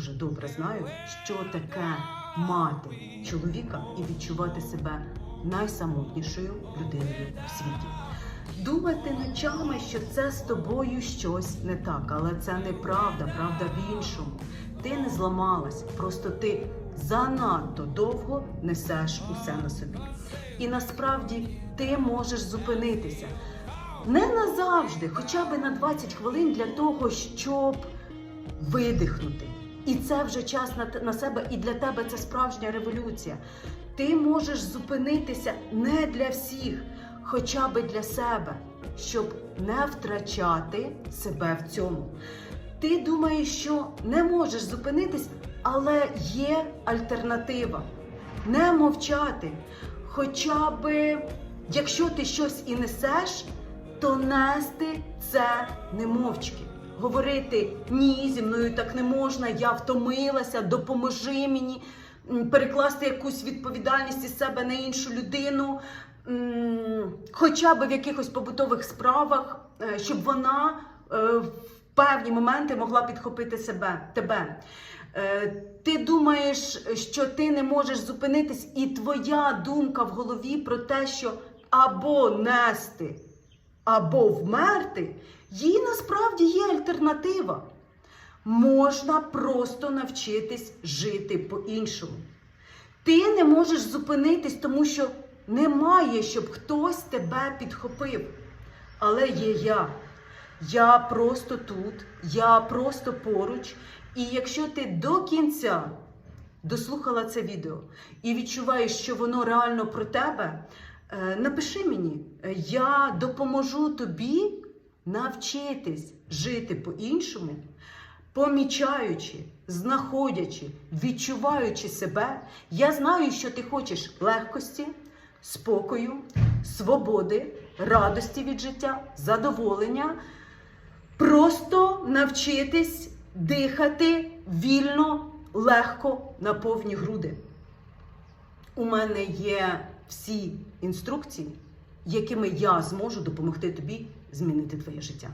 дуже добре знаю, що таке мати чоловіка і відчувати себе найсамотнішою людиною в світі. Думати ночами, що це з тобою щось не так, але це неправда, правда в іншому. Ти не зламалась, просто ти занадто довго несеш усе на собі. І насправді ти можеш зупинитися не назавжди, хоча б на 20 хвилин для того, щоб видихнути. І це вже час на, на себе, і для тебе це справжня революція. Ти можеш зупинитися не для всіх, хоча б для себе, щоб не втрачати себе в цьому. Ти думаєш, що не можеш зупинитись, але є альтернатива. Не мовчати. Хоча би, якщо ти щось і несеш, то нести це не мовчки. Говорити ні, зі мною так не можна, я втомилася, допоможи мені перекласти якусь відповідальність із себе на іншу людину, хоча б в якихось побутових справах, е, щоб вона е, в певні моменти могла підхопити себе тебе. Е, Ти думаєш, що ти не можеш зупинитись, і твоя думка в голові про те, що або нести, або вмерти, їй насправді є альтернатива. Можна просто навчитись жити по-іншому. Ти не можеш зупинитись, тому що немає, щоб хтось тебе підхопив. Але є я. Я просто тут, я просто поруч. І якщо ти до кінця дослухала це відео і відчуваєш, що воно реально про тебе, е, напиши мені, я допоможу тобі навчитись жити по-іншому, помічаючи, знаходячи, відчуваючи себе. Я знаю, що ти хочеш легкості, спокою, свободи, радості від життя, задоволення. Просто навчитись дихати вільно, легко на повні груди. У мене є всі інструкції, якими я зможу допомогти тобі змінити твоє життя.